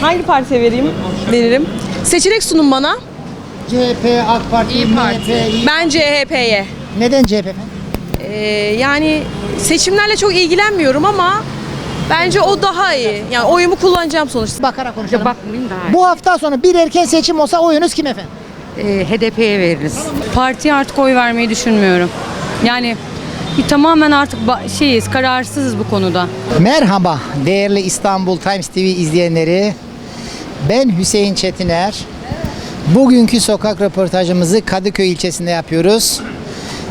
Hangi partiye vereyim? Veririm. Seçenek sunun bana. CHP, AK Parti, İYİ Parti. MHP, İYİ- Ben CHP'ye. Neden CHP efendim? Ee, yani seçimlerle çok ilgilenmiyorum ama bence o daha iyi. Yani oyumu kullanacağım sonuçta. Bakarak konuşalım. Bakmayayım daha iyi. Bu hafta sonu bir erken seçim olsa oyunuz kim efendim? Ee, HDP'ye veririz. Partiye artık oy vermeyi düşünmüyorum. Yani bir tamamen artık ba- şeyiz, kararsızız bu konuda. Merhaba değerli İstanbul Times TV izleyenleri. Ben Hüseyin Çetiner. Bugünkü sokak röportajımızı Kadıköy ilçesinde yapıyoruz.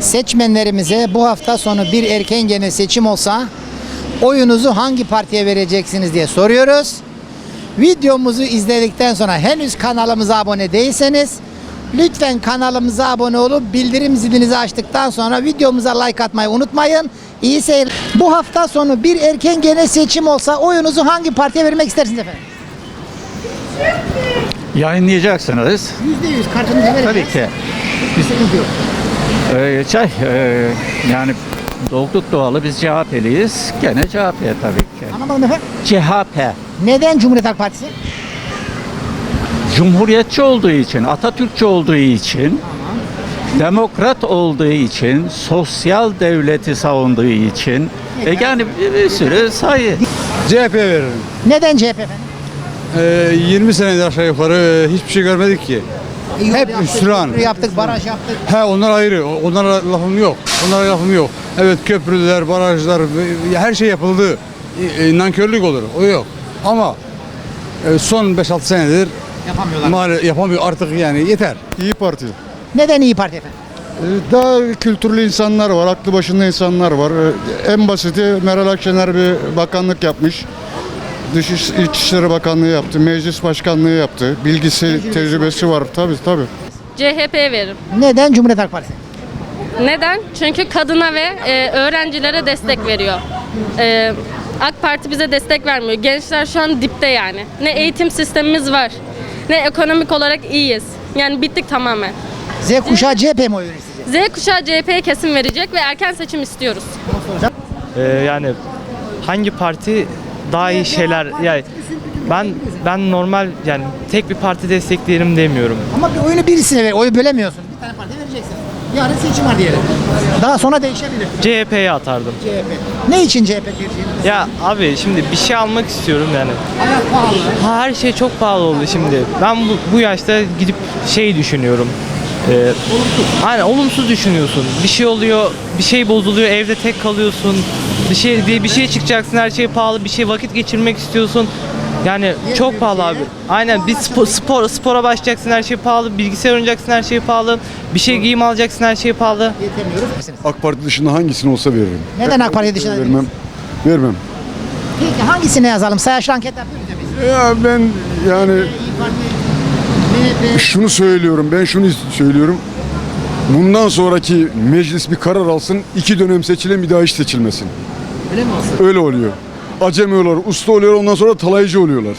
Seçmenlerimize bu hafta sonu bir erken gene seçim olsa oyunuzu hangi partiye vereceksiniz diye soruyoruz. Videomuzu izledikten sonra henüz kanalımıza abone değilseniz lütfen kanalımıza abone olup bildirim zilinizi açtıktan sonra videomuza like atmayı unutmayın. İyi seyirler. Bu hafta sonu bir erken gene seçim olsa oyunuzu hangi partiye vermek istersiniz efendim? Yayınlayacaksınız. %100 kartınızı vereceğiz. Tabii ki. Sıkıntı yok. Ee, şey, e, yani doğduk doğalı biz CHP'liyiz. Gene CHP tabii ki. Anlamadım efendim. CHP. Neden Cumhuriyet Halk Partisi? Cumhuriyetçi olduğu için, Atatürkçü olduğu için, demokrat olduğu için, sosyal devleti savunduğu için, e, yani bir, bir sürü sayı. CHP veririm. Neden CHP efendim? Ee, 20 senedir aşağı yukarı e, hiçbir şey görmedik ki. Hep Yol yaptık, hüsran. köprü yaptık, baraj yaptık. He onlar ayrı. Onlara lafım yok. Onlara lafım yok. Evet köprüler, barajlar e, her şey yapıldı. E, e, nankörlük olur. O yok. Ama e, son 5-6 senedir Yapamıyorlar. maalesef yapamıyor artık yani yeter. İyi Parti. Neden İyi Parti efendim? Ee, Daha kültürlü insanlar var, aklı başında insanlar var. Ee, En basiti Meral Akşener bir bakanlık yapmış. Dış İş- İçişleri Bakanlığı yaptı, meclis başkanlığı yaptı. Bilgisi, tecrübesi var tabii tabii. CHP'ye veririm. Neden Cumhuriyet Halk Partisi? Neden? Çünkü kadına ve e, öğrencilere destek veriyor. E, AK Parti bize destek vermiyor. Gençler şu an dipte yani. Ne eğitim sistemimiz var, ne ekonomik olarak iyiyiz. Yani bittik tamamen. Z kuşağı CHP mi oy verir sizce? Z kuşağı CHP'ye kesin verecek ve erken seçim istiyoruz. Ee, yani hangi parti daha iyi şeyler yani ben ben normal yani tek bir parti destekleyelim demiyorum. Ama bir oyunu birisine ver, oyu bölemiyorsun. Bir tane parti vereceksin. Yarın seçim var diyelim. Daha sonra değişebilir. CHP'ye atardım. CHP. Ne için CHP tercihiniz? Ya abi şimdi bir şey almak istiyorum yani. Hayat pahalı. Ha, her şey çok pahalı oldu şimdi. Ben bu, bu yaşta gidip şey düşünüyorum. Ee, aynen olumsuz düşünüyorsun. Bir şey oluyor, bir şey bozuluyor, evde tek kalıyorsun. Bir şey diye bir şey çıkacaksın, her şey pahalı. Bir şey vakit geçirmek istiyorsun. Yani çok pahalı abi. Aynen bir spor, spor spora başlayacaksın her şey pahalı. Bilgisayar oynayacaksın her şey pahalı. Bir şey giyim alacaksın her şey pahalı. Yetemiyoruz. AK Parti dışında hangisini olsa veririm. Neden AK Parti dışında Vermem. Vermem. Peki hangisine yazalım? Sayaçlı anket yapıyoruz ya biz. Ya ben yani şunu söylüyorum, ben şunu söylüyorum. Bundan sonraki meclis bir karar alsın, iki dönem seçilen bir daha hiç seçilmesin. öyle mi olsun? Öyle oluyor. Acemi oluyorlar, usta oluyorlar, ondan sonra talaycı oluyorlar.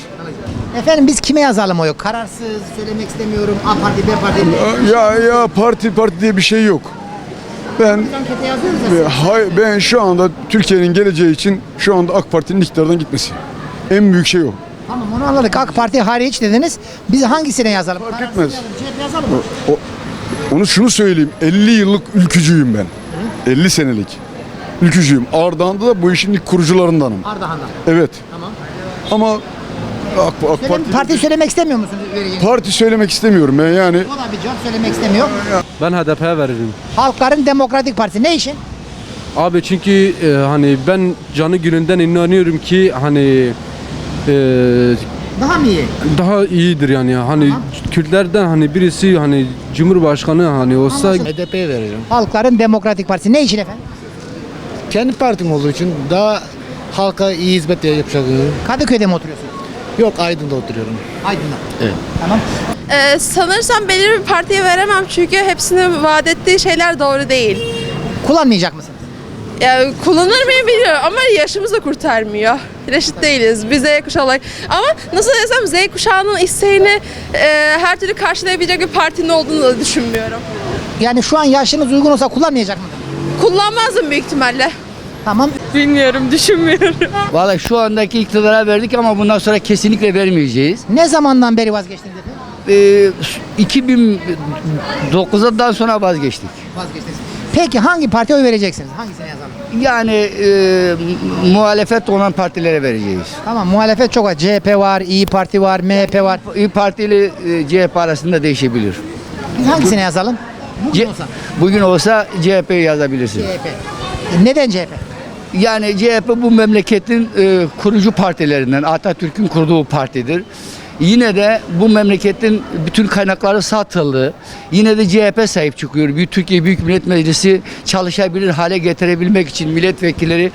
Efendim biz kime yazalım oyu? Kararsız, söylemek istemiyorum. A Parti, B Parti. Ya ya parti parti diye bir şey yok. Ben Ankete yazıyoruz ya. hay, ben şu anda Türkiye'nin geleceği için şu anda AK Parti'nin iktidardan gitmesi. En büyük şey o. Tamam onu anladık. AK Parti hariç dediniz. Biz hangisine yazalım? Fark Kararsız etmez. yazalım, CHP yazalım mı? o onu şunu söyleyeyim. 50 yıllık ülkücüyüm ben. 50 senelik. Ülkücüyüm. Ardahan'da da bu işin ilk kurucularındanım. Ardahan'dan. Evet. Tamam. Ama AK, AK Parti, parti söylemek istemiyor musunuz? Parti söylemek istemiyorum ben yani. O da bir cevap söylemek istemiyor. Ben HDP'ye veririm. Halkların Demokratik Partisi ne için? Abi çünkü e, hani ben canı gününden inanıyorum ki hani e, Daha mı iyi? daha iyidir yani hani Kürtlerden hani birisi hani Cumhurbaşkanı hani olsa HDP veririm. Halkların Demokratik Partisi ne için efendim? Kendi partim olduğu için daha halka iyi hizmet yapacak. Kadıköy'de mi oturuyorsunuz? Yok Aydın'da oturuyorum. Aydın'da. Evet. Tamam. Ee, sanırsam belirli bir partiye veremem çünkü hepsinin vaat ettiği şeyler doğru değil. Kullanmayacak mısınız? Yani kullanır mıyım bilmiyorum ama yaşımız da kurtarmıyor. Reşit değiliz. Biz Z kuşağı olarak. Ama nasıl desem Z kuşağının isteğini e, her türlü karşılayabilecek bir partinin olduğunu da düşünmüyorum. Yani şu an yaşınız uygun olsa kullanmayacak mısınız? Kullanmazdım büyük ihtimalle. Tamam. Bilmiyorum, düşünmüyorum. Vallahi şu andaki iktidara verdik ama bundan sonra kesinlikle vermeyeceğiz. Ne zamandan beri vazgeçtiniz efendim? Ee, 2009'dan sonra vazgeçtik. Vazgeçtiniz. Peki hangi partiye oy vereceksiniz? Hangisine yazalım? Yani e, mu- muhalefet olan partilere vereceğiz. Tamam muhalefet çok var. CHP var, İyi Parti var, MHP var. İYİ Parti ile e, CHP arasında değişebilir. Biz hangisine yazalım? Bugün Ce- olsa. Bugün olsa CHP'yi yazabilirsin. CHP. E, Neden CHP? Yani CHP bu memleketin e, kurucu partilerinden, Atatürk'ün kurduğu partidir. Yine de bu memleketin bütün kaynakları satıldı. Yine de CHP sahip çıkıyor. Bir Türkiye Büyük Millet Meclisi çalışabilir hale getirebilmek için milletvekilleri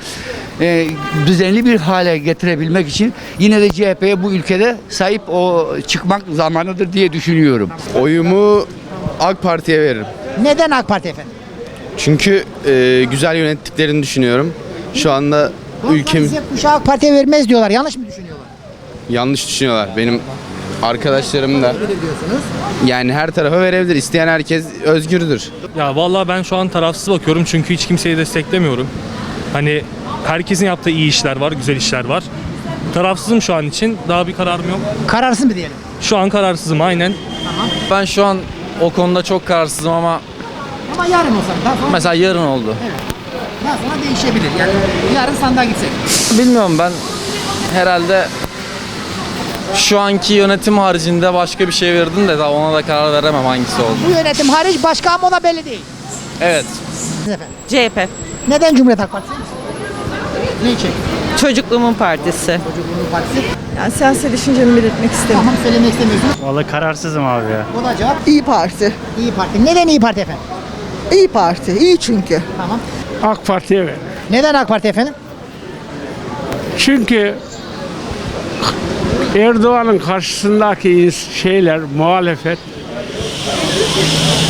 e, düzenli bir hale getirebilmek için yine de CHP'ye bu ülkede sahip o çıkmak zamanıdır diye düşünüyorum. Oyumu AK Parti'ye veririm. Neden AK Parti efendim? Çünkü e, güzel yönettiklerini düşünüyorum. Şu anda ülkem kuşağı AK Parti'ye vermez diyorlar. Yanlış mı? Yanlış düşünüyorlar. Benim arkadaşlarım da yani her tarafa verebilir. İsteyen herkes özgürdür. Ya vallahi ben şu an tarafsız bakıyorum çünkü hiç kimseyi desteklemiyorum. Hani herkesin yaptığı iyi işler var, güzel işler var. Tarafsızım şu an için. Daha bir kararım yok. Kararsın mı diyelim? Şu an kararsızım aynen. Ben şu an o konuda çok kararsızım ama Ama yarın olsa daha sonra, mesela yarın oldu. daha sonra değişebilir. Yani yarın sandığa gitsek. Bilmiyorum ben herhalde şu anki yönetim haricinde başka bir şey verdim de daha ona da karar veremem hangisi oldu. Bu yönetim hariç başka ama o da belli değil. Evet. Efendim. CHP. Neden Cumhuriyet Halk Partisi? Ne için? Çocukluğumun partisi. Cumhuriyet Partisi. Yani siyasi düşüncemi belirtmek istemiyorum. Tamam söylemek istemiyorsunuz. Vallahi kararsızım abi ya. O da cevap. İyi Parti. İyi Parti. Neden İyi Parti efendim? İyi Parti. İyi çünkü. Tamam. AK Parti'ye ver. Neden AK Parti efendim? Çünkü Erdoğan'ın karşısındaki şeyler, muhalefet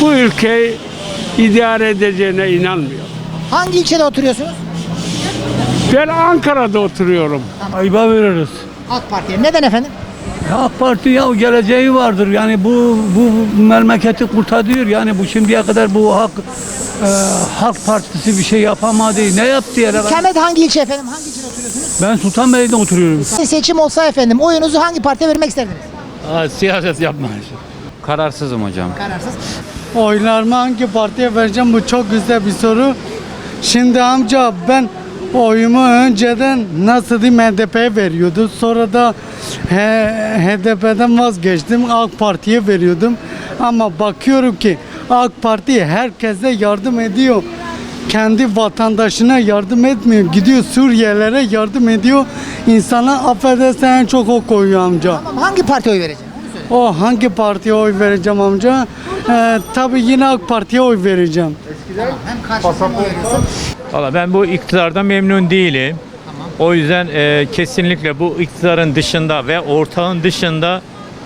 bu ülkeyi idare edeceğine inanmıyor. Hangi ilçede oturuyorsunuz? Ben Ankara'da oturuyorum. Ayıba veririz. AK Parti'ye. Neden efendim? AK Parti ya geleceği vardır. Yani bu bu memleketi kurtarıyor. Yani bu şimdiye kadar bu Hak e, Halk Partisi bir şey yapamadı. Ne yaptı ya? İkamet hangi ilçe efendim? Hangi ilçede oturuyorsunuz? Ben Sultanbeyli'de oturuyorum. Seçim olsa efendim oyunuzu hangi partiye vermek isterdiniz? Ha, siyaset yapma. Kararsızım hocam. Kararsız. Oylarımı hangi partiye vereceğim bu çok güzel bir soru. Şimdi amca ben oyumu önceden nasıl diyeyim HDP'ye veriyordu. Sonra da H- HDP'den vazgeçtim. AK Parti'ye veriyordum. Ama bakıyorum ki AK Parti herkese yardım ediyor. Kendi vatandaşına yardım etmiyor. Gidiyor Suriyelilere yardım ediyor. İnsana affedersen en çok o koyuyor amca. Tamam hangi partiye oy vereceksin? O hangi partiye oy vereceğim amca? Ee, tabii yine AK Parti'ye oy vereceğim. Tamam. Hem karşısına oy veriyorsun. Valla ben bu iktidardan memnun değilim. O yüzden e, kesinlikle bu iktidarın dışında ve ortağın dışında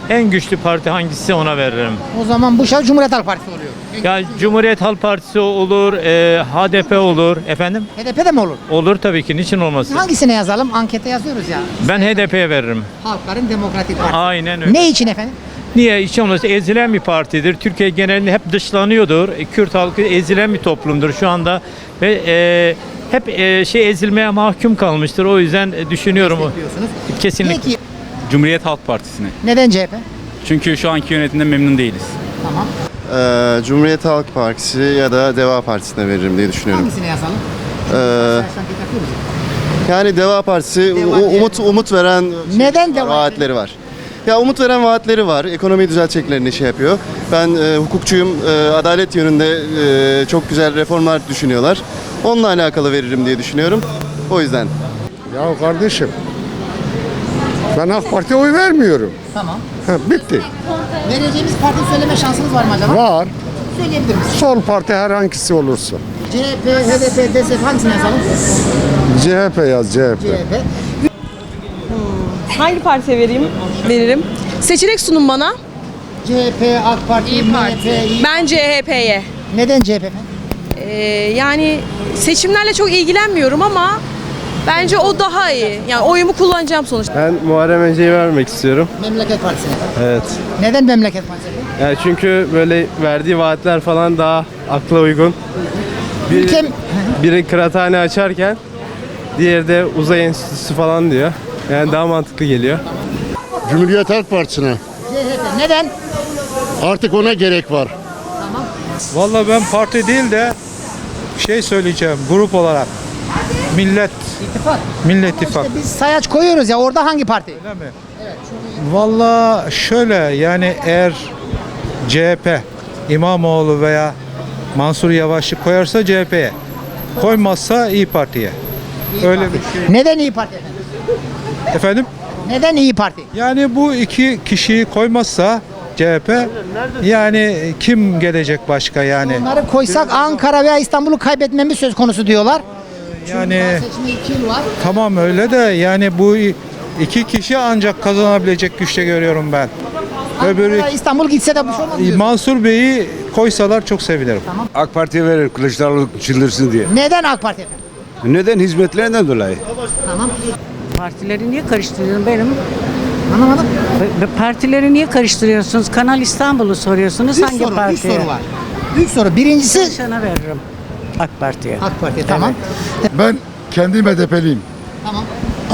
en güçlü parti hangisi ona veririm. O zaman bu şey Cumhuriyet Halk Partisi oluyor. Ya Cumhuriyet Halk Partisi olur, e, HDP olur. Efendim? HDP de mi olur? Olur tabii ki. Niçin olmasın? Hangisine yazalım? Ankete yazıyoruz ya. Ben HDP'ye veririm. Halkların Demokratik Partisi. Aynen öyle. Ne için efendim? Niye? İçin olması ezilen bir partidir. Türkiye genelinde hep dışlanıyordur. E, Kürt halkı ezilen bir toplumdur şu anda. Ve e, hep e, şey ezilmeye mahkum kalmıştır. O yüzden e, düşünüyorum. o. Diyorsunuz. Kesinlikle. Peki Cumhuriyet Halk Partisi'ne. neden CHP? Çünkü şu anki yönetimden memnun değiliz. Tamam. Ee, Cumhuriyet Halk Partisi ya da Deva Partisi'ne veririm diye düşünüyorum. Hangisine yazalım? Ee, yani Deva Partisi Deva umut umut veren Neden Deva? vaatleri var. Ya umut veren vaatleri var. Ekonomiyi düzelteceklerini şey yapıyor. Ben e, hukukçuyum. E, adalet yönünde e, çok güzel reformlar düşünüyorlar. Onunla alakalı veririm diye düşünüyorum. O yüzden. Ya kardeşim ben AK Parti'ye oy vermiyorum. Tamam. bitti. Vereceğimiz parti söyleme şansınız var mı acaba? Var. Söyleyebilir misiniz? Sol parti herhangisi olursa. CHP, HDP, DSP hangisine yazalım? CHP yaz CHP. CHP. Hangi partiye vereyim? Veririm. Seçenek sunun bana. CHP, AK Parti, MHP, İYİ- Ben CHP'ye. Neden CHP efendim? Ee, yani seçimlerle çok ilgilenmiyorum ama bence o daha iyi. Yani oyumu kullanacağım sonuçta. Ben Muharrem İnce'yi vermek istiyorum. Memleket Partisi'ne. Evet. Neden Memleket Partisi? Yani çünkü böyle verdiği vaatler falan daha akla uygun. Ülkem Biri kıraathane açarken Diğeri de uzay enstitüsü falan diyor. Yani daha mantıklı geliyor. Cumhuriyet Halk Partisi'ne. CHP. Neden? Artık ona gerek var. Vallahi ben parti değil de şey söyleyeceğim grup olarak. Millet, İttifak. Millet İttifakı. Biz sayaç koyuyoruz ya orada hangi parti? Valla şöyle yani eğer CHP İmamoğlu veya Mansur Yavaş'ı koyarsa CHP'ye. Koymazsa İyi Parti'ye. Öyle bir şey. Neden İyi Parti efendim? Efendim? Neden İyi Parti? Yani bu iki kişiyi koymazsa CHP yani kim gelecek başka yani? Onları koysak Ankara veya İstanbul'u kaybetmemiz söz konusu diyorlar. Yani Seçime 2 yıl var. tamam öyle de yani bu iki kişi ancak kazanabilecek güçte görüyorum ben. Öbürü İstanbul gitse de bir şey olmaz diyorsun. Mansur Bey'i koysalar çok sevinirim. AK Parti'ye verir Kılıçdaroğlu çıldırsın diye. Neden AK Parti efendim? Neden? Hizmetlerinden dolayı. Tamam. Partileri niye karıştırıyorsun benim? Anlamadım. Partileri niye karıştırıyorsunuz? Kanal İstanbul'u soruyorsunuz. Üç soru, üç soru var. Üç soru. Birincisi Sana veririm. AK Parti'ye. AK Parti tamam. Ben kendim HDP'liyim. Tamam.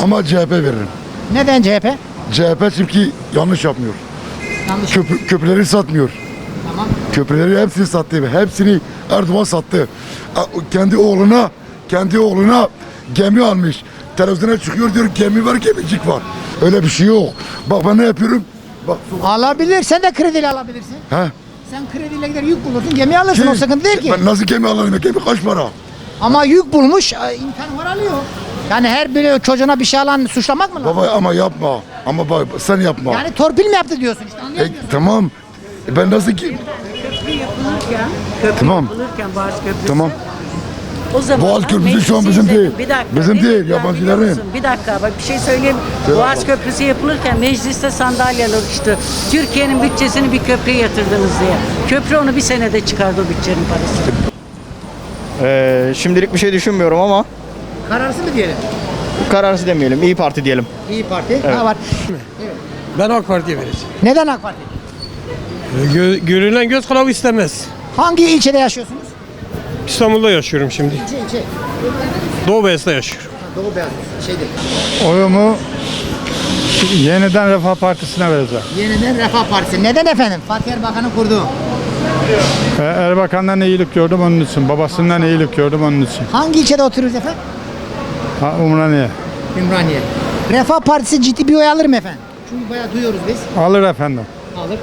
Ama CHP veririm. Neden CHP? CHP çünkü yanlış yapmıyor. Yanlış. Köprü, köprüleri satmıyor. Tamam. Köprüleri hepsini sattı. Hepsini Erdoğan sattı. A- Kendi oğluna, kendi oğluna gemi almış. Televizyona çıkıyor diyor gemi var gemicik var. Öyle bir şey yok. Bak ben ne yapıyorum? Bak Alabilir. Sen de krediyle alabilirsin. he? Sen krediyle gider yük bulursun. Gemi alırsın. O sıkıntı değil ki. Ben nasıl gemi alırım? Gemi kaç para? Ama yük bulmuş. e, imkanı var alıyor. Yani her biri çocuğuna bir şey alan suçlamak mı lazım? Baba ama yapma. Ama bak sen yapma. Yani torpil mi yaptı diyorsun işte E, anlayamıyorum. tamam. E, ben nasıl ki? Tamam. Tamam. O zaman Boğaz Köprüsü şu an bizim değil. Bir dakika. Bizim değil, yabancıların. Bir dakika bak bir şey söyleyeyim. Boğaz Köprüsü yapılırken mecliste sandalyeler uçtu. Türkiye'nin bütçesini bir köprüye yatırdınız diye. Köprü onu bir senede çıkardı o bütçenin parasını. Ee, şimdilik bir şey düşünmüyorum ama Kararsız mı diyelim? kararsız demeyelim. İyi Parti diyelim. İyi Parti. Ne var? Ben AK Parti'ye vereceğim. Neden AK Parti? görünen göz kulağı istemez. Hangi ilçede yaşıyorsunuz? İstanbul'da yaşıyorum şimdi. İlçe ilçe. Doğu Beyazıt'ta yaşıyorum. Doğu Beyaz. Şeyde. Oyumu yeniden Refah Partisi'ne vereceğim. Yeniden Refah Partisi. Neden efendim? Fatih Erbakan'ın kurduğu. Erbakan'dan iyilik gördüm onun için. Babasından iyilik gördüm onun için. Hangi ilçede oturuyoruz efendim? Ha, Umraniye. Ümraniye. Refah Partisi ciddi bir oy alır mı efendim? Çünkü bayağı duyuyoruz biz. Alır efendim. Alır.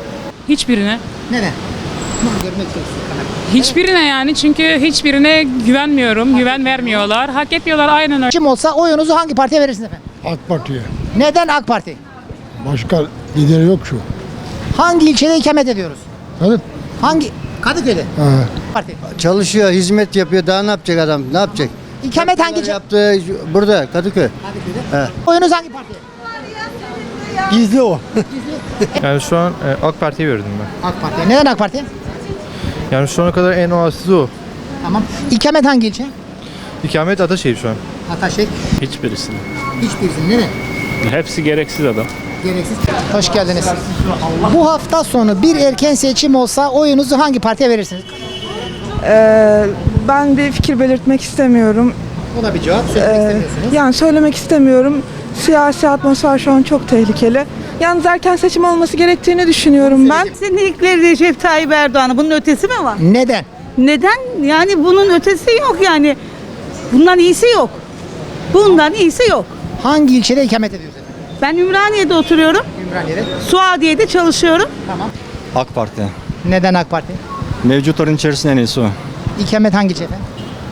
Hiçbirine. Neden? Bunu görmek istiyoruz. Hiçbirine yani çünkü hiçbirine güvenmiyorum. Güven vermiyorlar. Hak etmiyorlar aynen öyle. Kim olsa oyunuzu hangi partiye verirsiniz efendim? AK Parti'ye. Neden AK Parti? Başka lideri yok şu. Hangi ilçede ikamet ediyoruz? Evet. Hangi? Kadıköy'de. Parti. Çalışıyor, hizmet yapıyor. Daha ne yapacak adam? Ne yapacak? İkamet hangi ilçe? Yaptığı burada Kadıköy. Kadıköy'de. Oyunuz hangi partiye? Gizli o. Yani şu an e, AK Parti'ye verdim ben. AK Parti. Neden AK Parti? Yani şu ana kadar en oasis o. Tamam. İkamet hangi ilçe? İkamet Ataşehir şu an. Ataşehir. Hiçbirisini. Hiçbirisinin neden? Hepsi gereksiz adam. Gereksiz. Hoş geldiniz. Bu hafta sonu bir erken seçim olsa oyunuzu hangi partiye verirsiniz? ben bir fikir belirtmek istemiyorum. Da bir cevap. Söylemek istemiyorsunuz. Yani söylemek istemiyorum. Siyasi atmosfer şu an çok tehlikeli. Yalnız erken seçim olması gerektiğini düşünüyorum ben. Kesinlikle Recep Tayyip Erdoğan'ı. Bunun ötesi mi var? Neden? Neden? Yani bunun ötesi yok yani. Bundan iyisi yok. Bundan iyisi yok. Hangi ilçede ikamet ediyorsunuz? efendim? Ben Ümraniye'de oturuyorum. Ümraniye'de. Suadiye'de çalışıyorum. Tamam. AK Parti. Neden AK Parti? Mevcutların içerisinde en iyisi o. İkamet hangi ilçe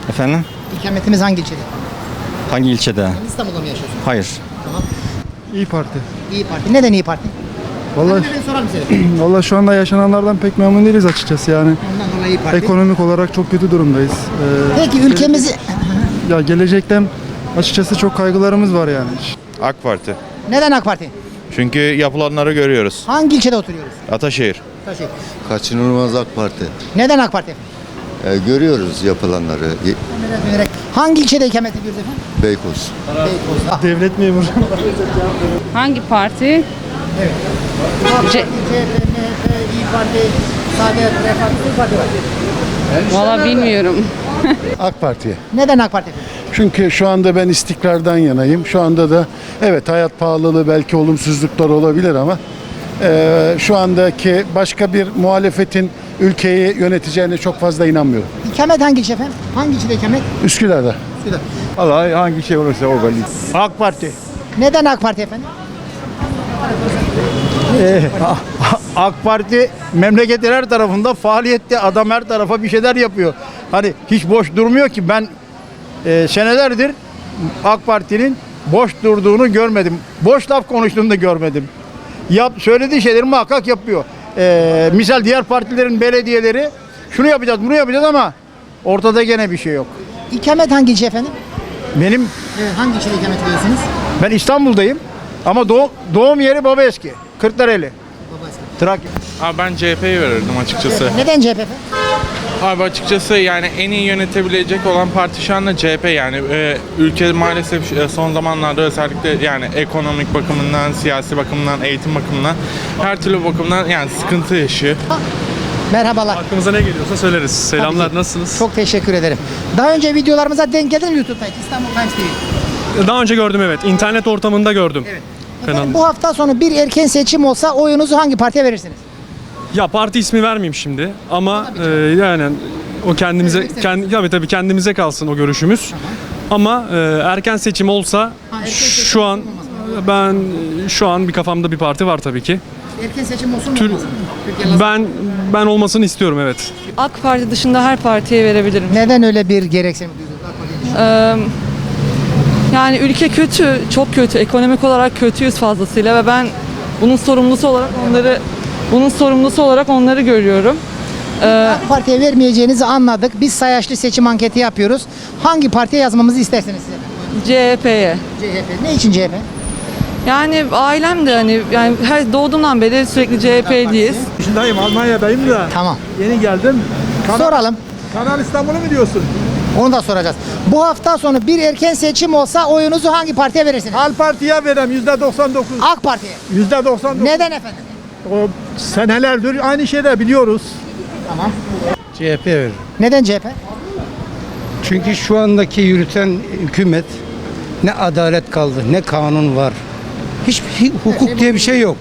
efendim? İkametimiz hangi ilçede? Hangi ilçede? İstanbul'da mı yaşıyorsunuz? Hayır. İyi Parti. İyi Parti. Neden İyi Parti? Vallahi, vallahi şu anda yaşananlardan pek memnun değiliz açıkçası yani. Ondan dolayı İyi Parti. Ekonomik olarak çok kötü durumdayız. Ee, Peki ülkemizi... ya gelecekten açıkçası çok kaygılarımız var yani. AK Parti. Neden AK Parti? Çünkü yapılanları görüyoruz. Hangi ilçede oturuyoruz? Ataşehir. Taşıyın. Kaçınılmaz AK Parti. Neden AK Parti? Görüyoruz yapılanları. Hangi ilçede ikamet ediyoruz efendim? Beykoz. Beykoz'da. Devlet memuru. Hangi parti? Parti var. Valla bilmiyorum. AK Parti'ye. Neden AK Parti? efendim? Çünkü şu anda ben istikrardan yanayım. Şu anda da evet hayat pahalılığı belki olumsuzluklar olabilir ama e, şu andaki başka bir muhalefetin ülkeyi yöneteceğine çok fazla inanmıyorum. İkamet hangi ilçe efendim? Hangi ilçede ikamet? Üsküdar'da. Vallahi hangi şey olursa o belli. AK Parti. Neden AK Parti efendim? AK Parti memleketin her tarafında faaliyette adam her tarafa bir şeyler yapıyor. Hani hiç boş durmuyor ki ben e, senelerdir AK Parti'nin boş durduğunu görmedim. Boş laf konuştuğunu da görmedim. Yap, söylediği şeyleri muhakkak yapıyor. E, misal diğer partilerin belediyeleri şunu yapacağız bunu yapacağız ama ortada gene bir şey yok. İkamet hangi ilçe efendim? Benim Evet, hangi ilçede ikamet ediyorsunuz? ben İstanbul'dayım ama doğum, doğum yeri Babaeski. Kırklareli. Trakya. Abi ben CHP'yi verirdim açıkçası. Neden CHP? Abi açıkçası yani en iyi yönetebilecek olan parti şu anda CHP yani e, ülke maalesef e, son zamanlarda özellikle yani ekonomik bakımından, siyasi bakımdan, eğitim bakımından her türlü bakımdan yani sıkıntı yaşıyor. Merhabalar. Aklımıza ne geliyorsa söyleriz. Selamlar, nasılsınız? Çok teşekkür ederim. Daha önce videolarımıza denk geldin mi YouTube'da? İstanbul Times TV. Daha önce gördüm evet. İnternet ortamında gördüm. Efendim, bu hafta sonu bir erken seçim olsa oyunuzu hangi partiye verirsiniz? Ya parti ismi vermeyeyim şimdi ama e, yani o kendimize kendi tabii tabii kendimize kalsın o görüşümüz. Ama e, erken seçim olsa şu an ben şu an bir kafamda bir parti var tabii ki. Erken seçim olsun mu Tür- olmasın mı? Türkiye Ben ben olmasını istiyorum evet. AK Parti dışında her partiye verebilirim. Neden öyle bir gereksinim duydunuz? Yani ülke kötü, çok kötü. Ekonomik olarak kötüyüz fazlasıyla ve ben bunun sorumlusu olarak onları bunun sorumlusu olarak onları görüyorum. AK Parti'ye vermeyeceğinizi anladık. Biz sayaçlı seçim anketi yapıyoruz. Hangi partiye yazmamızı istersiniz siz efendim? CHP'ye. CHP. Ne için CHP? Yani ailem de hani yani her doğduğumdan beri sürekli CHP'liyiz. Yaşındayım Almanya'dayım da Tamam. yeni geldim. Soralım. Kanal İstanbul'u mu diyorsun? Onu da soracağız. Bu hafta sonu bir erken seçim olsa oyunuzu hangi partiye verirsiniz? Al Parti'ye verem %99. AK Parti'ye. %99. Neden efendim? O senelerdir aynı şeyler biliyoruz. Tamam. CHP verir. Neden CHP? Çünkü şu andaki yürüten hükümet ne adalet kaldı ne kanun var. Hiç hukuk diye bir şey yok.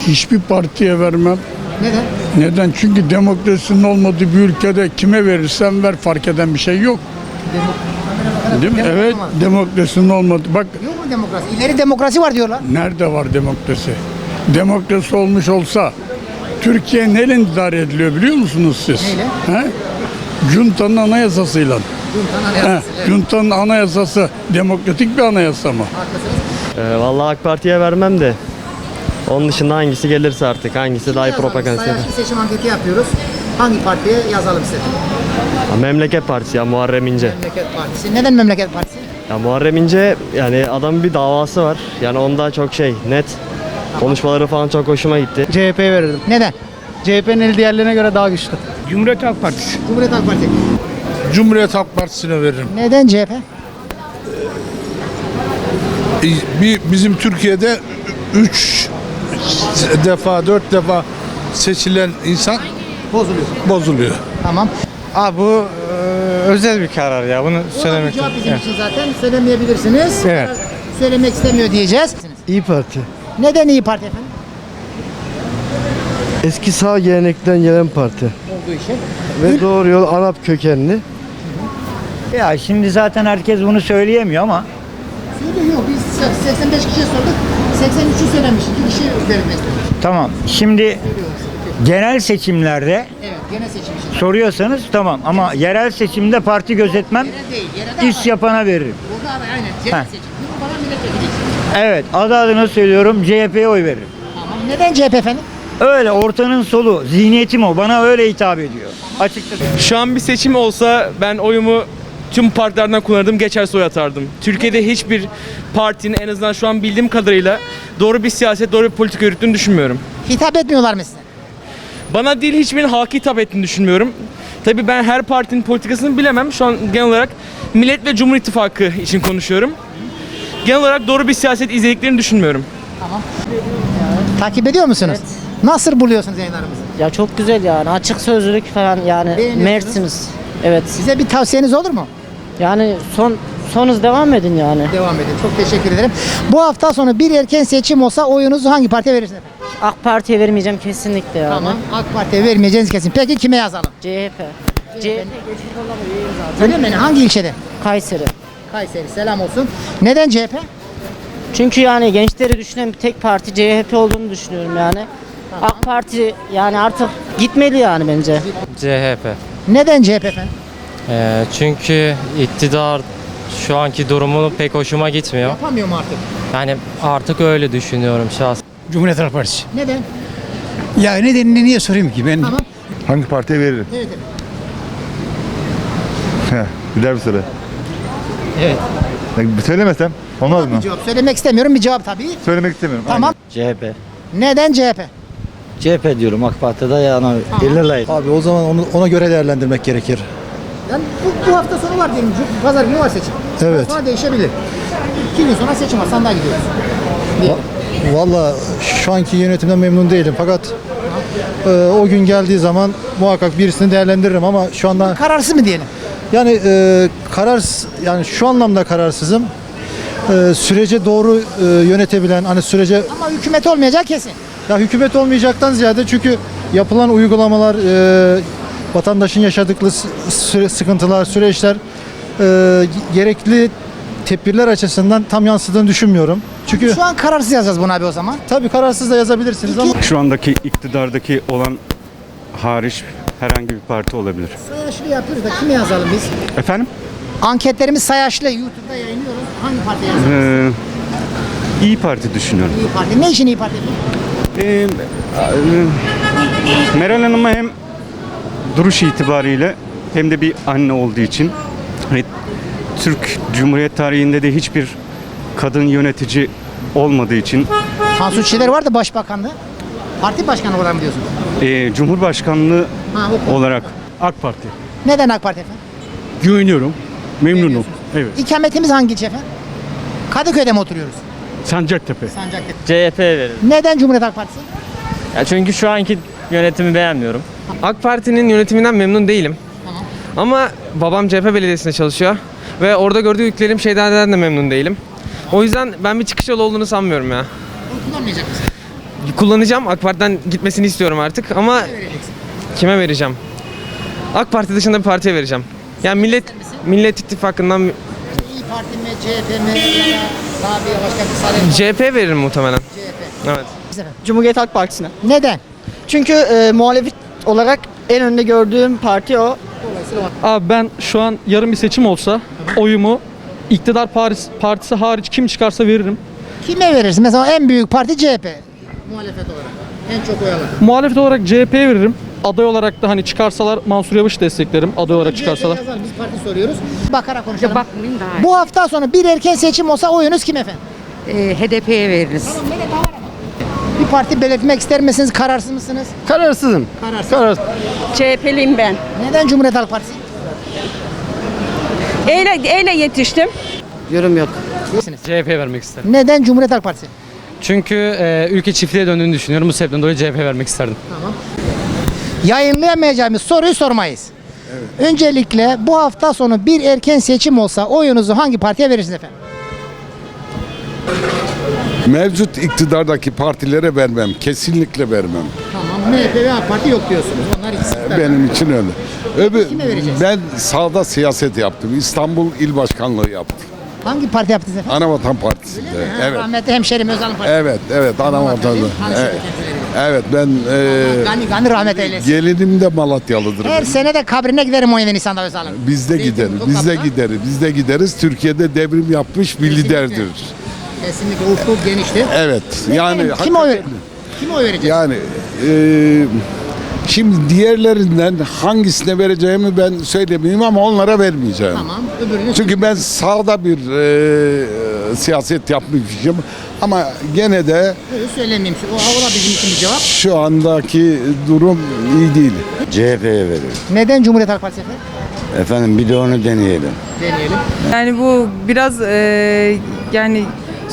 Hiçbir partiye vermem. Neden? Neden? Çünkü demokrasinin olmadığı bir ülkede kime verirsen ver fark eden bir şey yok. Değil mi? Evet, demokrasinin olmadı. Bak Yok mu demokrasi? İleri demokrasi var diyorlar. nerede var demokrasi? Demokrasi olmuş olsa Türkiye neyle idare ediliyor biliyor musunuz siz? Neyle? He? Junta'nın anayasasıyla. He, Junta'nın anayasası demokratik bir anayasa mı? vallahi AK Parti'ye vermem de. Onun dışında hangisi gelirse artık hangisi daha iyi propaganda Sayaçlı seçim anketi yapıyoruz. Hangi partiye yazalım size? Memleket Partisi ya Muharrem İnce. Memleket Partisi. Neden Memleket Partisi? Ya Muharrem İnce yani adamın bir davası var. Yani onda çok şey net. Konuşmaları falan çok hoşuma gitti. CHP verirdim. Neden? CHP'nin eli diğerlerine göre daha güçlü. Cumhuriyet Halk Partisi. Cumhuriyet Halk Partisi. Cumhuriyet Halk Partisi'ne veririm. Neden CHP? Bir, bizim Türkiye'de 3 defa 4 defa seçilen insan Bozuluyor. bozuluyor. Tamam. Abi bu özel bir karar ya. Bunu Söylemek cevap bizim için zaten söylemeyebilirsiniz. Evet. Söylemek istemiyor diyeceğiz. İyi Parti. Neden iyi Parti efendim? Eski sağ gelenekten gelen parti. Olduğu için. Ve doğru yol ANAP kökenli. Ya şimdi zaten herkes bunu söyleyemiyor ama yok. Biz 85 kişiye sorduk. 83'ü söylemiş. 2 kişi istemiş. tamam. Şimdi genel seçimlerde Evet. Gene seçim için. soruyorsanız tamam ama yerel seçimde parti gözetmem Yerel değil. Yerel iş yapana veririm. Burada da aynen. Yerel Heh. seçim. Bunu bana milletvekili. Evet adı adına söylüyorum CHP'ye oy veririm. Tamam. Neden CHP efendim? Öyle ortanın solu zihniyetim o bana öyle hitap ediyor. Açıkçası. Şu an bir seçim olsa ben oyumu tüm partilerden kullanırdım, geçerse oy atardım. Türkiye'de hiçbir partinin en azından şu an bildiğim kadarıyla doğru bir siyaset, doğru bir politika yürüttüğünü düşünmüyorum. Hitap etmiyorlar mı size? Bana değil hiçbirinin halka hitap ettiğini düşünmüyorum. Tabii ben her partinin politikasını bilemem. Şu an genel olarak Millet ve Cumhur İttifakı için konuşuyorum. Genel olarak doğru bir siyaset izlediklerini düşünmüyorum. Takip ediyor musunuz? Nasıl buluyorsunuz yayınlarımızı? Ya çok güzel yani açık sözlülük falan yani Beğeniyorsunuz. Mersin'iz. Evet. Size bir tavsiyeniz olur mu? Yani son Sonuz devam edin yani. Devam edin. Çok teşekkür ederim. Bu hafta sonu bir erken seçim olsa oyunuzu hangi partiye verirsiniz efendim? AK Parti'ye vermeyeceğim kesinlikle yani. Tamam. AK Parti'ye vermeyeceğiniz kesin. Peki kime yazalım? CHP. CHP Söyle beni hangi ilçede? Kayseri. Kayseri. Selam olsun. Neden CHP? Çünkü yani gençleri düşünen bir tek parti CHP olduğunu düşünüyorum yani. AK Parti yani artık gitmeli yani bence. CHP. Neden CHP efendim? Ee, çünkü iktidar şu anki durumu pek hoşuma gitmiyor. Yapamıyor mu artık? Yani artık öyle düşünüyorum şahsen. Cumhuriyet Halk Partisi. Neden? Ya nedenini niye sorayım ki ben? Tamam. Hangi partiye veririm? Evet efendim. Bir daha bir söyle. Evet. Söylemesem olmaz mı? Bir cevap söylemek istemiyorum. Bir cevap tabii. Söylemek istemiyorum. Tamam. CHP. Neden CHP? CHP diyorum AK Parti'de yani ilerleyin. Abi o zaman onu, ona göre değerlendirmek gerekir. Yani bu, bu hafta sonu var diyelim. Pazar günü var seçim. Evet. Sonra değişebilir. İki gün sonra seçim var. Sandığa gidiyoruz. Diyelim. Valla şu anki yönetimden memnun değilim fakat e, o gün geldiği zaman muhakkak birisini değerlendiririm ama şu anda Kararsız mı diyelim? yani e, karar yani şu anlamda kararsızım. E, sürece doğru e, yönetebilen hani sürece Ama hükümet olmayacak kesin. ya hükümet olmayacaktan ziyade çünkü yapılan uygulamalar e, vatandaşın yaşadıkları süre- sıkıntılar, süreçler e, gerekli tedbirler açısından tam yansıdığını düşünmüyorum. Çünkü Şu an kararsız yazacağız bunu abi o zaman. tabii kararsız da yazabilirsiniz ama Şu andaki iktidardaki olan hariç herhangi bir parti olabilir. Sayaçlı yapıyoruz da kime yazalım biz? Efendim? Anketlerimiz sayaçlı. YouTube'da yayınlıyoruz. Hangi partiye yazalım? Ee, İyi Parti düşünüyorum. İyi Parti. Ne için İyi Parti? Ee, e, Meral Hanım'a hem duruş itibariyle hem de bir anne olduğu için ve Türk Cumhuriyet tarihinde de hiçbir kadın yönetici olmadığı için Tansu Çiller vardı başbakanlığı. Parti başkanı olarak mı diyorsun? e, Cumhurbaşkanlığı Ha, o olarak AK Parti. Neden AK Parti efendim? Güveniyorum. Memnunum. Evet. İkametimiz hangi ilçe efendim? Kadıköy'de mi oturuyoruz? Sancaktepe. Sancak'ta. CHP veririm. Neden Cumhuriyet Halk Partisi? Ya çünkü şu anki yönetimi beğenmiyorum. AK Parti'nin yönetiminden memnun değilim. Ama babam CHP belediyesinde çalışıyor ve orada gördüklerim şeylerden de memnun değilim. O yüzden ben bir çıkış yolu olduğunu sanmıyorum ya. Oy kullanmayacak mısın? Kullanacağım AK Parti'den gitmesini istiyorum artık ama kime vereceğim? AK Parti dışında bir partiye vereceğim. Yani Millet Millet İttifakı'ndan İyi Parti mi, CHP mi ya da daha bir başka bir sarı CHP veririm muhtemelen. Evet. Cumhuriyet Halk Partisi'ne. Neden? Çünkü e, muhalefet olarak en önde gördüğüm parti o. Abi ben şu an yarın bir seçim olsa oyumu iktidar partisi, partisi hariç kim çıkarsa veririm. Kime verirsin? Mesela en büyük parti CHP. Muhalefet olarak. En çok oy alan. Muhalefet olarak CHP'ye veririm. Aday olarak da hani çıkarsalar Mansur Yavaş desteklerim. Aday olarak çıkarsalar. Yazar, biz parti soruyoruz. Bakarak konuşalım. Bu hafta sonu bir erken seçim olsa oyunuz kim efendim? HDP'ye veririz. Bir parti belirtmek ister misiniz? Kararsız mısınız? kararsızım. Kararsız. CHP'liyim ben. Neden Cumhuriyet Halk Partisi? Eyle, eyle yetiştim. Yorum yok. CHP vermek isterim. Neden Cumhuriyet Halk Partisi? Çünkü e, ülke çiftliğe döndüğünü düşünüyorum. Bu sebepten dolayı CHP vermek isterdim. Yayınlayamayacağımız soruyu sormayız. Öncelikle bu hafta sonu bir erken seçim olsa oyunuzu hangi partiye verirsiniz efendim? Mevcut iktidardaki partilere vermem. Kesinlikle vermem. Tamam. MHP ve AK Parti yok diyorsunuz. Onlar ikisi. Benim için öyle. Öbür, Kime vereceğiz? ben sağda siyaset yaptım. İstanbul İl Başkanlığı yaptım. Hangi parti yaptınız efendim? Anavatan Partisi'nde. Evet. Rahmetli hemşerim Özal'ın partisi. Evet, evet. Tanıştık Evet, evet ben e, Gani, Gani rahmet eylesin. gelinim de Malatyalıdır. Her sene de kabrine giderim 17 Nisan'da Özal'ın. Biz de Zeytin gideriz, Topkapı'da. biz de gideriz, biz de gideriz. Türkiye'de devrim yapmış bir liderdir. Kesinlikle ufku genişti. Evet, yani Kime oy, kime oy vereceğiz? Yani e, şimdi diğerlerinden hangisine vereceğimi ben söylemeyeyim ama onlara vermeyeceğim. Tamam. Öbürünü Çünkü ben sağda bir e, siyaset yapmışım ama gene de söylemeyeyim. O, da bizim için bir cevap. şu andaki durum iyi değil. CHP'ye veririm. Neden Cumhuriyet Halk Partisi efendim? Efendim bir de onu deneyelim. Deneyelim. Yani bu biraz e, yani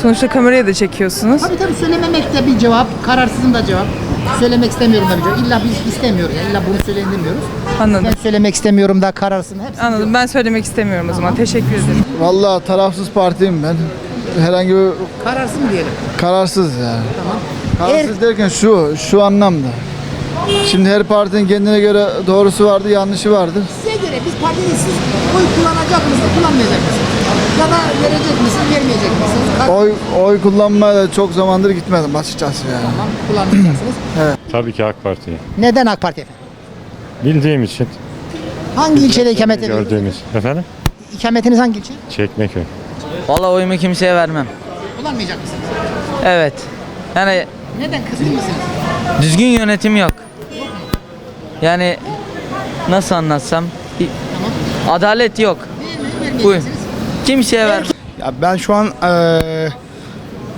sonuçta kameraya da çekiyorsunuz. Tabii tabii söylememekte bir cevap. Kararsızın da cevap. söylemek istemiyorum da bir şey. İlla biz istemiyoruz. Yani illa bunu söyleyin demiyoruz. Anladım. Ben söylemek istemiyorum da kararsın. Hepsi Anladım. Ben söylemek istemiyorum o zaman. Teşekkür ederim. Vallahi tarafsız partiyim ben. Herhangi bir kararsın mı diyelim? kararsız yani. Tamam. Kararsız derken şu, şu anlamda. Şimdi her partinin kendine göre doğrusu vardı, yanlışı vardı. Size göre biz partide siz oy kullanacak mısınız, kullanmayacak mısınız? Ya da verecek misiniz, vermeyecek misiniz? Kar- Oy oy kullanmaya da çok zamandır gitmedim açıkçası yani. Tamam, kullanmayacaksınız. Evet. Tabii ki AK Parti. Neden AK Parti efendim? Bildiğim için. Hangi ilçede ikamet ediyorsunuz? Gördüğümüz. Efendim? İkametiniz hangi ilçe? Çekmeköy. Vallahi oyumu kimseye vermem. Kullanmayacak mısınız? Evet. Yani Neden kızgın mısınız? düzgün yönetim yok. Yani nasıl anlatsam? Adalet yok. Buyur. Kimseye ver. Ya ben şu an eee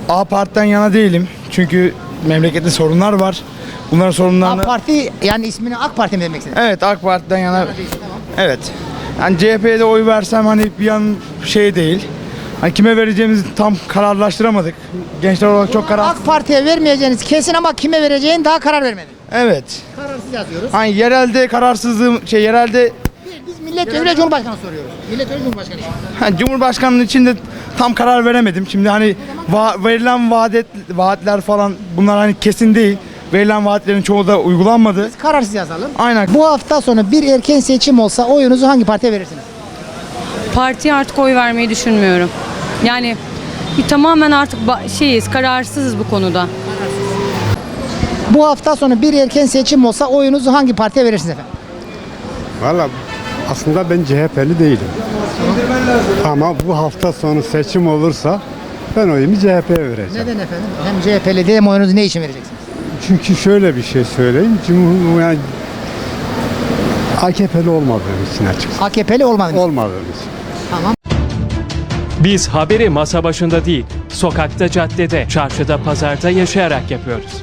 A Parti'den yana değilim. Çünkü memlekette sorunlar var. Bunların sorunlarını... AK Parti yani ismini AK Parti mi demek istediniz? Evet AK Parti'den yana... Evet. Yani CHP'ye de oy versem hani bir an şey değil. Hani kime vereceğimizi tam kararlaştıramadık. Gençler olarak çok karar... AK Parti'ye vermeyeceğiniz kesin ama kime vereceğin daha karar vermedin. Evet. Kararsız yazıyoruz. Hani yerelde kararsızlığım şey yerelde milletvekili Cumhurbaşkanı soruyoruz. Milletvekili Cumhurbaşkanı için. hani Cumhurbaşkanlığı için de tam karar veremedim. Şimdi hani va- verilen vaadet vaatler falan bunlar hani kesin değil. Verilen vaatlerin çoğu da uygulanmadı. Kararsız yazalım. Aynen. Bu hafta sonu bir erken seçim olsa oyunuzu hangi partiye verirsiniz? Partiye artık oy vermeyi düşünmüyorum. Yani bir tamamen artık ba- şeyiz, kararsızız bu konuda. Bu hafta sonu bir erken seçim olsa oyunuzu hangi partiye verirsiniz efendim? Valla aslında ben CHP'li değilim. Ama bu hafta sonu seçim olursa ben oyumu CHP'ye vereceğim. Neden efendim? Hem CHP'li de hem oyunuzu ne için vereceksiniz? Çünkü şöyle bir şey söyleyeyim. Cumhur yani AKP'li olmadığım için açıkçası. AKP'li olmadığım Olmadığım için. Tamam. Biz haberi masa başında değil, sokakta, caddede, çarşıda, pazarda yaşayarak yapıyoruz.